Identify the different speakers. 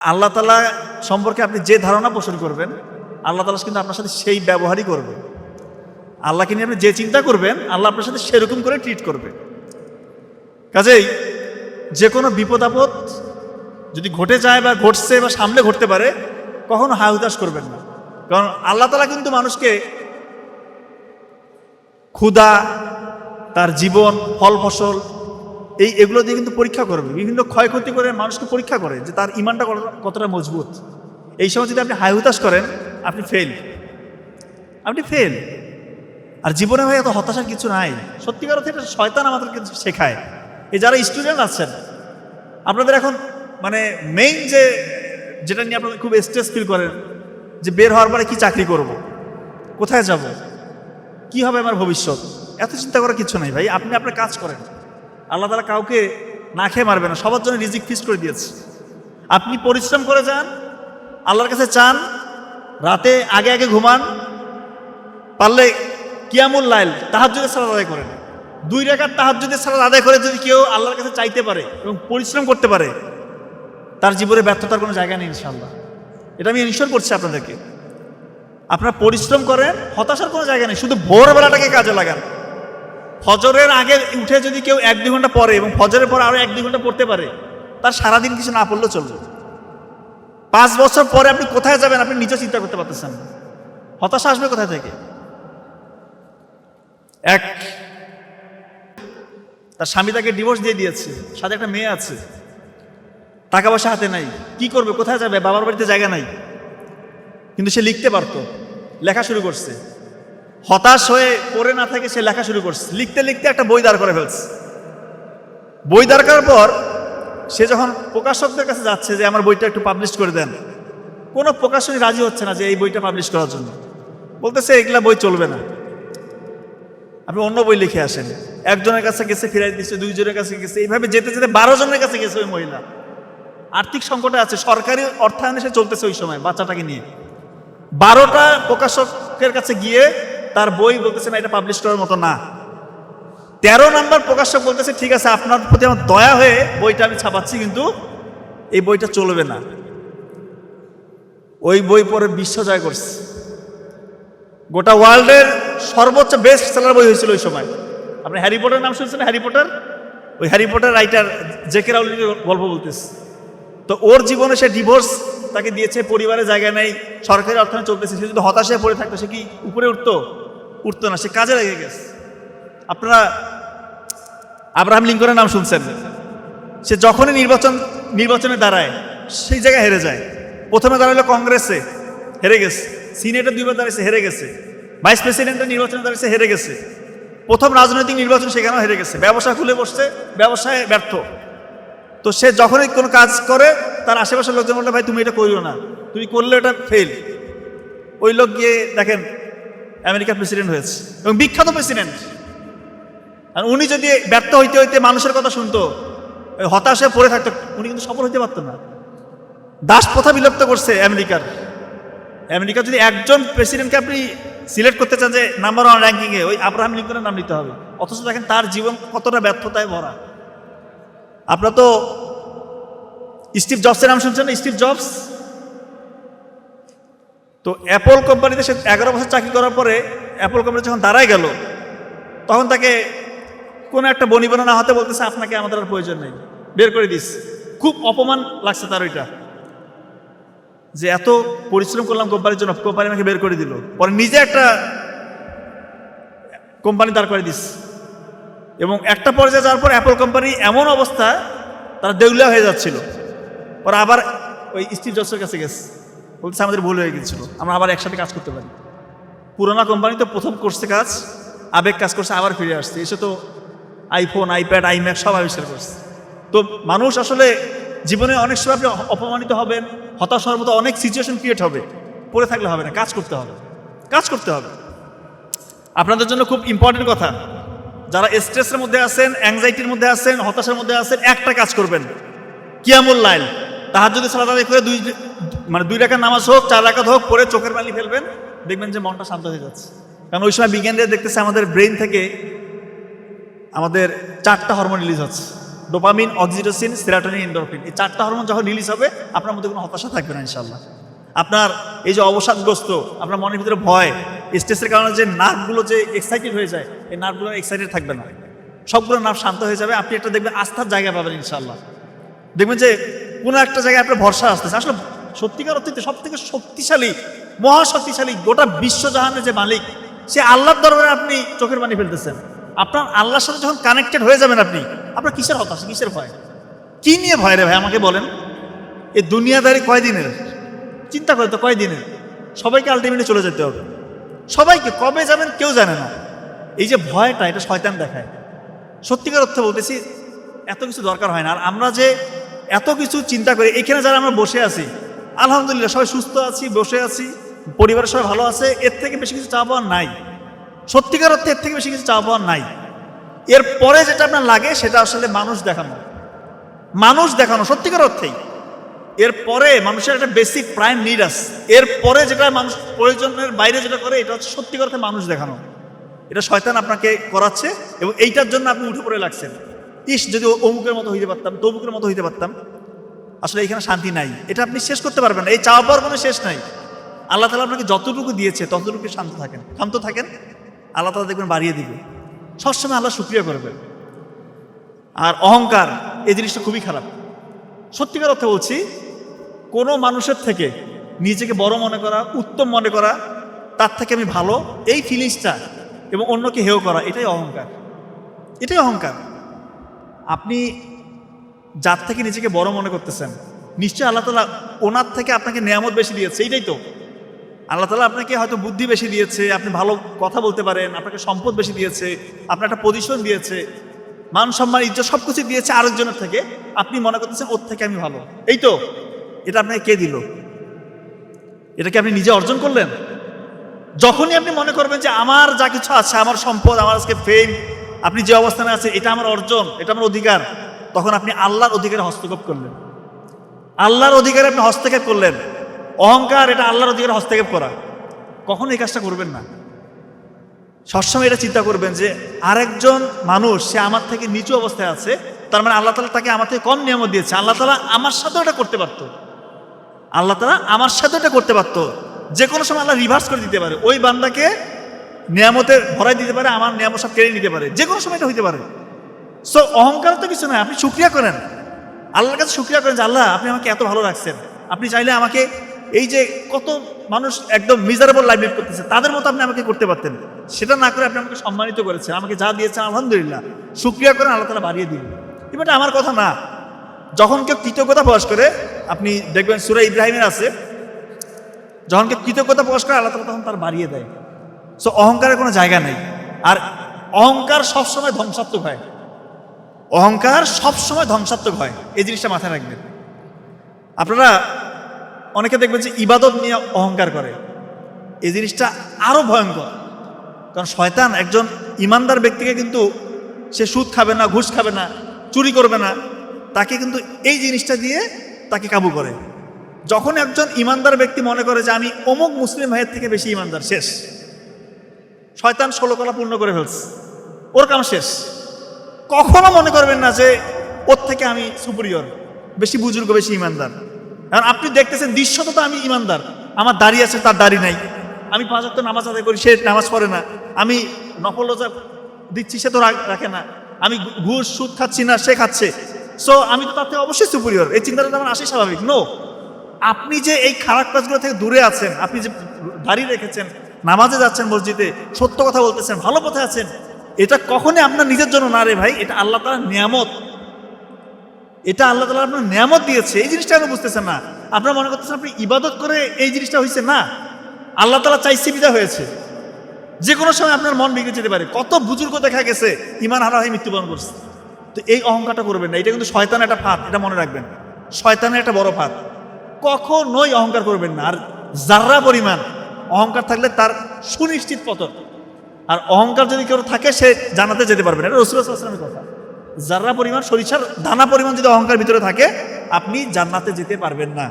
Speaker 1: আল্লাহ তালা সম্পর্কে আপনি যে ধারণা পোষণ করবেন, আল্লাহ তালা কিন্তু আপনার সাথে সেই ব্যবহারই করবে। আল্লাহকে নিয়ে আপনি যে চিন্তা করবেন, আল্লাহ আপনার সাথে সেরকম করে ট্রিট করবে। কাজেই যে কোনো বিপদ আপদ যদি ঘটে যায় বা ঘটছে বা সামনে ঘটতে পারে, কখনো হায় হুতাশ করবেন না। কারণ আল্লাহ তালা কিন্তু মানুষকে ক্ষুধা, তার জীবন ফল ফসল এই এগুলো দিয়ে কিন্তু পরীক্ষা করবে। বিভিন্ন ক্ষয়ক্ষতি করে মানুষকে পরীক্ষা করে যে তার ইমানটা কতটা- মজবুত। এই সময় যদি আপনি হাই হুতাশ করেন, আপনি ফেল আপনি ফেল আর জীবনে ভাই এত হতাশার কিছু নাই। সত্যিকার অর্থে এটা শয়তান আমাদেরকে শেখায়। এই যারা স্টুডেন্ট আছেন, আপনাদের এখন মানে মেইন যে, যেটা নিয়ে আপনাদের খুব স্ট্রেস ফিল করেন যে বের হওয়ার পরে কি চাকরি করব? কোথায় যাব? কি হবে আমার ভবিষ্যৎ? এত চিন্তা করার কিছু নাই ভাই। আপনি আপনার কাজ করেন। আল্লাহ তালা কাউকে না খেয়ে মারবে না, সবার জন্য রিজিক ফিক্স করে দিয়েছে। আপনি পরিশ্রম করে যান, আল্লাহর কাছে চান, রাতে আগে আগে ঘুমান, পারলে কিয়ামুল লাইল তাহাজ্জুদের সালাদ আদায় করেন। দুই রেখার তাহাজ্জুদের সালাদ আদায় করে যদি কেউ আল্লাহর কাছে চাইতে পারে এবং পরিশ্রম করতে পারে, তার জীবনে ব্যর্থতার কোনো জায়গা নেই ইনশাল্লাহ এটা আমি ইনশোর করছি আপনাদেরকে। আপনারা পরিশ্রম করেন, হতাশার কোনো জায়গা নেই, শুধু ভোরবেলাটাকে কাজে লাগান। ফজরের আগে উঠে যদি কেউ এক দুই ঘণ্টা পড়ে এবং ফজরের পর আরও এক দুই ঘণ্টা পড়তে পারে, তার সারাদিন কিছু না পড়লেও চলবে। পাঁচ বছর পরে আপনি কোথায় যাবেন আপনি নিজে চিন্তা করতে পারতেছেন হতাশা আসবে কোথায় থেকে? এক, তার স্বামী তাকে ডিভোর্স দিয়ে দিয়েছে, সাথে একটা মেয়ে আছে। টাকা পয়সা হাতে নাই, কি করবে, কোথায় যাবে, বাবার বাড়িতে জায়গা নাই। কিন্তু সে লিখতে পারতো, লেখা শুরু করছে। হতাশ হয়ে পড়ে না থাকে সে লেখা শুরু করছে। লিখতে লিখতে একটা বই দাঁড় করে ফেলছে। বই দাঁড় করার পর সে যখন প্রকাশকদের কাছে যাচ্ছে যে, আমার বইটা একটু পাবলিশ করে দেন। কোনো প্রকাশনী রাজি হচ্ছে না যে, এই বইটা পাবলিশ করার জন্য। বলতেছে, এগুলা বই চলবে না। আপনি অন্য বই লিখে আসেন। একজনের কাছে গেছে, ফিরাই দিচ্ছে, দুইজনের কাছে গেছে। এইভাবে যেতে যেতে বারো জনের কাছে গেছে ওই মহিলা। আর্থিক সংকটে আছে, সরকারি অর্থায়নে সে চলতেছে ওই সময় বাচ্চাটাকে নিয়ে। বারোটা প্রকাশকের কাছে গিয়ে তার বই বলতেছে, না, এটা পাবলিশ করার মতো না। তেরো নাম্বার প্রকাশক বলতেছে, ঠিক আছে, আপনার প্রতি আমার দয়া হয়ে বইটা আমি ছাপাচ্ছি, কিন্তু এই বইটা চলবে না। ওই বই পরে বিশ্ব জয় করছে। গোটা ওয়ার্ল্ডের সর্বোচ্চ বেস্ট সেলার বই হয়েছিল ওই সময়। আপনি হ্যারি পটার নাম শুনছেন? Harry Potter? ওই হ্যারি পটার রাইটার জেকে রাউলিংয়ের গল্প বলতেছে। তো ওর জীবনে সে ডিভোর্স তাকে দিয়েছে, পরিবারে জায়গা নেই, সরকারি অর্থায়ন চলতেছে, সে যদি হতাশায় পড়ে থাকতো, সে কি উপরে উঠতো? উঠতো না, সে কাজে লেগে গেছে। আপনারা আব্রাহাম লিঙ্কনের নাম শুনছেন? সে যখনই নির্বাচন, নির্বাচনে দাঁড়ায়, সেই জায়গায় হেরে যায়। প্রথমে দাঁড়াল কংগ্রেসে, হেরে গেছে। সিনেটে দুইবার দাঁড়িয়েছে হেরে গেছে। ভাইস প্রেসিডেন্টের নির্বাচনে দাঁড়িয়েছে হেরে গেছে। প্রথম রাজনৈতিক নির্বাচন সেখানেও হেরে গেছে। ব্যবসা খুলে বসছে, ব্যবসায় ব্যর্থ। তো সে যখনই কোনো কাজ করে, তার আশেপাশের লোকজন বলল ভাই, তুমি এটা করিও না। তুমি করলে এটা ফেল ওই লোক গিয়ে দেখেন আমেরিকার প্রেসিডেন্ট হয়েছে এবং বিখ্যাত প্রেসিডেন্ট। আর উনি যদি ব্যর্থ হইতে হইতে মানুষের কথা শুনতো হতাশে পড়ে থাকতো, উনি কিন্তু সফল হইতে পারতো না। দাস প্রথা বিলুপ্ত করছে আমেরিকার। আমেরিকা যদি একজন প্রেসিডেন্টকে আপনি সিলেক্ট করতে চান যে নাম্বার ওয়ান র্যাঙ্কিংয়ে, ওই আব্রাহাম লিঙ্কনের নাম নিতে হবে। অথচ দেখেন তার জীবন কতটা ব্যর্থতায় ভরা। আপনারা তো স্টিভ জবসের নাম শুনছেন না? Steve jobs? তো অ্যাপল কোম্পানিতে সে এগারো বছর চাকরি করার পরে অ্যাপল কোম্পানি যখন দাঁড়ায় গেল, তখন তাকে কোনো একটা বনিবনা না হতে বলতেছে, আপনাকে আমাদের আর প্রয়োজন নেই। বের করে দিস। খুব অপমান লাগছে তার ওইটা। যে এত পরিশ্রম করলাম কোম্পানির জন্য কোম্পানি আমাকে বের করে দিল। পরে নিজে একটা কোম্পানি দাঁড় করে দিস। এবং একটা পর্যায়ে যাওয়ার পর অ্যাপল কোম্পানি এমন অবস্থা, তারা দেউলিয়া হয়ে যাচ্ছিল। পরে আবার ওই স্টিভ জবসের কাছে গেছে। বলছে, আমাদের ভুল হয়ে গেছিল, আমরা আবার একসাথে কাজ করতে পারি। পুরোনো কোম্পানি তো প্রথম করছে কাজ, আবেগ কাজ করছে, আবার ফিরে আসছে। এসে তো আইফোন আইপ্যাড আইম্যাক সব আবিষ্কার করছে। তো মানুষ আসলে জীবনে অনেক সময় আপনি অপমানিত হবেন, হতাশ হওয়ার মতো অনেক সিচুয়েশন ক্রিয়েট হবে। পড়ে থাকলে হবে না, কাজ করতে হবে। কাজ করতে হবে। আপনাদের জন্য খুব ইম্পর্টেন্ট কথা, যারা স্ট্রেসের মধ্যে আছেন অ্যাংজাইটির মধ্যে আছেন, হতাশার মধ্যে আছেন, একটা কাজ করবেন। কিয়ামুল লাইল। তাহার যদি সালাদ আদায় করে দুই মানে দুই রাখার নামাজ হোক, চার রাখাত হোক পরে চোখের পানি ফেলবেন, দেখবেন যে মনটা শান্ত হয়ে যাচ্ছে। কারণ ওই সময় বিজ্ঞানীরা দেখতেছে আমাদের ব্রেন থেকে আমাদের চারটা হরমোন রিলিজ হচ্ছে। Dopamine, oxytocin, serotonin, endorphin. এই চারটা হরমোন যখন রিলিজ হবে, আপনার মধ্যে কোনো হতাশা থাকবে না ইনশাল্লাহ আপনার এই যে অবসাদগ্রস্ত, আপনার মনের ভিতরে ভয় স্ট্রেসের কারণে যে নার্ভগুলো যে এক্সাইটেড হয়ে যায়, এই নার্ভগুলো এক্সাইটেড থাকবে না। সবগুলো নার্ভ শান্ত হয়ে যাবে। আপনি একটা দেখবেন আস্থার জায়গা পাবেন ইনশাল্লাহ দেখবেন যে কোনো একটা জায়গায় আপনার ভরসা আসতেছে। আসলে সত্যিকার অর্থে সব থেকে শক্তিশালী, মহাশক্তিশালী গোটা বিশ্বজাহানের যে মালিক, সে আল্লাহর দরবারে আপনি চোখের পানি ফেলতেছেন। আপনার আল্লাহর সাথে যখন কানেক্টেড হয়ে যাবেন আপনি, আপনার কিসের হতাশা, কিসের ভয়? কি নিয়ে ভয় রে ভাই, আমাকে বলেন। এই দুনিয়াদারি কয়দিনের? চিন্তা করে তো কয়দিনের? সবাইকে আলটিমেটলি চলে যেতে হবে। সবাইকে কবে যাবেন কেউ জানে না। এই যে ভয়টা, এটা শয়তান দেখায়। সত্যিকার অর্থে বলতেছি, এত কিছু দরকার হয় না। আর আমরা যে এত কিছু চিন্তা করে, এখানে যারা আমরা বসে আছি, আলহামদুলিল্লাহ সবাই সুস্থ আছি, বসে আছি, পরিবারের সবাই ভালো আছে, এর থেকে বেশি কিছু চা পাওয়ার নাই। সত্যিকার অর্থে এর থেকে বেশি কিছু চা পাওয়ার নাই। এর পরে যেটা আপনার লাগে, সেটা আসলে মানুষ দেখানো। মানুষ দেখানো, সত্যিকার অর্থেই। এর পরে মানুষের একটা বেসিক প্রাইম নিড আছে। এরপরে যেটা মানুষ প্রয়োজনের বাইরে যেটা করে, এটা হচ্ছে সত্যিকার অর্থে মানুষ দেখানো। এটা শয়তান আপনাকে করাচ্ছে এবং এইটার জন্য আপনি উঠে পড়ে লাগছেন। ইস, যদি অমুকের মতো হইতে পারতাম, তমুকের মতো হইতে পারতাম, আসলে এখানে শান্তি নাই। এটা আপনি শেষ করতে পারবেন না। এই চাওয়া পাওয়ার কোনো শেষ নাই। আল্লাহ তালা আপনাকে যতটুকু দিয়েছে, ততটুকু শান্ত থাকেন। শান্ত থাকেন, আল্লাহ তালা দেখবেন বাড়িয়ে দিবে। সবসময় আল্লাহ শুক্রিয়া করবেন। আর অহংকার, এই জিনিসটা খুবই খারাপ। সত্যিকার অর্থে বলছি, কোনো মানুষের থেকে নিজেকে বড় মনে করা, উত্তম মনে করা, তার থেকে আমি ভালো, এই ফিলিংসটা এবং অন্যকে হেয় করা, এটাই অহংকার। এটাই অহংকার। আপনি যার থেকে নিজেকে বড় মনে করতেছেন, নিশ্চয়ই আল্লাহ তালা ওনার থেকে আপনাকে নিয়ামত বেশি দিয়েছে, এইটাই তো। আল্লাহ তালা আপনাকে হয়তো বুদ্ধি বেশি দিয়েছে, আপনি ভালো কথা বলতে পারেন, আপনাকে সম্পদ বেশি দিয়েছে, আপনার একটা পজিশন দিয়েছে, মান সম্মান, ইজ্জত সব কিছু দিয়েছে আরেকজনের থেকে, আপনি মনে করতেছেন, ওর থেকে আমি ভালো। এই তো, এটা আপনাকে কে দিল? এটাকে আপনি নিজে অর্জন করলেন? যখনই আপনি মনে করবেন যে আমার যা কিছু আছে, আমার সম্পদ, আমার আজকে ফেম আপনি যে অবস্থানে আছে এটা আমার অর্জন, এটা আমার অধিকার। তখন আপনি আল্লাহর অধিকারে হস্তক্ষেপ করলেন। আল্লাহর অধিকারে আপনি হস্তক্ষেপ করলেন। অহংকার, এটা আল্লাহর অধিকারে হস্তক্ষেপ করা। কখনো এই কাজটা করবেন না। সবসময় এটা চিন্তা করবেন যে, আরেকজন মানুষ, সে আমার থেকে নিচু অবস্থায় আছে, তার মানে আল্লাহ তালা তাকে আমার থেকে কম নিয়ামত দিয়েছে। আল্লাহ তালা আমার সাথেও এটা করতে পারতো। আল্লাহ তালা আমার সাথে এটা করতে পারতো। যে কোনো সময় আল্লাহ রিভার্স করে দিতে পারে। ওই বান্দাকে নিয়ামতের ভরাই দিতে পারে, আমার নিয়ামত সব কেড়ে নিতে পারে, যে কোনো সময় এটা হইতে পারে। সো অহংকার তো কিছু নয় আপনি সুক্রিয়া করেন। আল্লাহর কাছে সুক্রিয়া করেন যে, আল্লাহ, আপনি আমাকে এত ভালো রাখছেন। আপনি চাইলে আমাকে এই যে কত মানুষ একদম মিজারেবল লাইফ লিড করতেছে, তাদের মতো আপনি আমাকে করতে পারতেন। সেটা না করে আপনি আমাকে সম্মানিত করেছেন, আমাকে যা দিয়েছেন, আলহামদুলিল্লাহ। সুক্রিয়া করেন আল্লাহ তালা বাড়িয়ে দিন এবার আমার কথা না। যখন কেউ কৃতজ্ঞতা প্রকাশ করে, আপনি দেখবেন সুরা ইব্রাহিমের আছে, যখন কেউ কৃতজ্ঞতা প্রকাশ করে, আল্লাহ তালা তখন তার বাড়িয়ে দেয়। সো অহংকারের কোনো জায়গা নেই। আর অহংকার সবসময় ধ্বংসাত্মক হয়। অহংকার সবসময় ধ্বংসাত্মক হয়। এই জিনিসটা মাথায় রাখবেন। আপনারা অনেকে দেখবেন যে ইবাদত নিয়ে অহংকার করে। এই জিনিসটা আরও ভয়ঙ্কর। কারণ শয়তান একজন ইমানদার ব্যক্তিকে কিন্তু সে সুদ খাবে না, ঘুষ খাবে না, চুরি করবে না। তাকে কিন্তু এই জিনিসটা দিয়ে তাকে কাবু করে। যখন একজন ইমানদার ব্যক্তি মনে করে যে আমি অমুক মুসলিম ভাইয়ের থেকে বেশি ইমানদার, শেষ। শয়তান ষোলো কলা পূর্ণ করে ফেলছে। ওর কাম শেষ। কখনো মনে করবেন না যে ওর থেকে আমি সুপিরিয়র বেশি বুজুর্গ, বেশি ইমানদার। কারণ আপনি দেখতেছেন দৃশ্যত তো আমি ইমানদার। আমার দাড়ি আছে, তার দাড়ি নাই। আমি পাঁচ ওয়াক্ত নামাজ আদায় করি, সে নামাজ পড়ে না। আমি নফল রোজা দিচ্ছি, সে তো রাখে না। আমি ঘুষ, সুদ খাচ্ছি না, সে খাচ্ছে। সো আমি তো তার থেকে অবশ্যই সুপিরিয়র এই চিন্তাটা আমার আসে স্বাভাবিক। নো আপনি যে এই খারাপ কাজগুলো থেকে দূরে আছেন, আপনি যে দাঁড়িয়ে রেখেছেন নামাজে যাচ্ছেন মসজিদে, সত্য কথা বলতেছেন, ভালো পথে আছেন, এটা কখনই আপনার নিজের জন্য না রে ভাই, এটা আল্লাহ তালা নিয়ামত। এটা আল্লাহ তালা আপনার নিয়ামত দিয়েছে, এই জিনিসটা আপনি বুঝতেছেন না? আপনার মনে করতেছেন আপনি ইবাদত করে এই জিনিসটা হয়েছে না? আল্লাহ তালা চাইছে বিদা হয়েছে। যে কোনো সময় আপনার মন ভেঙে যেতে পারে। কত বুজুর্গ দেখা গেছে ইমান হারা হয়ে মৃত্যুবরণ করছে। তো এই অহংকারটা করবেন না, এটা কিন্তু শয়তানের একটা ফাঁদ, এটা মনে রাখবেন। শয়তানের একটা বড় ফাঁদ। কখনোই অহংকার করবেন না। আর যার্রা পরিমাণ অহংকার থাকলে তার সুনিশ্চিত পতন। আর অহংকার যদি কেউ থাকে, সে জানাতে যেতে পারবে না। এটা আসলামের কথা। যারা পরিমাণ সরিষার, দানা পরিমাণ যদি অহংকার ভিতরে থাকে, আপনি জান্নাতে যেতে পারবেন না।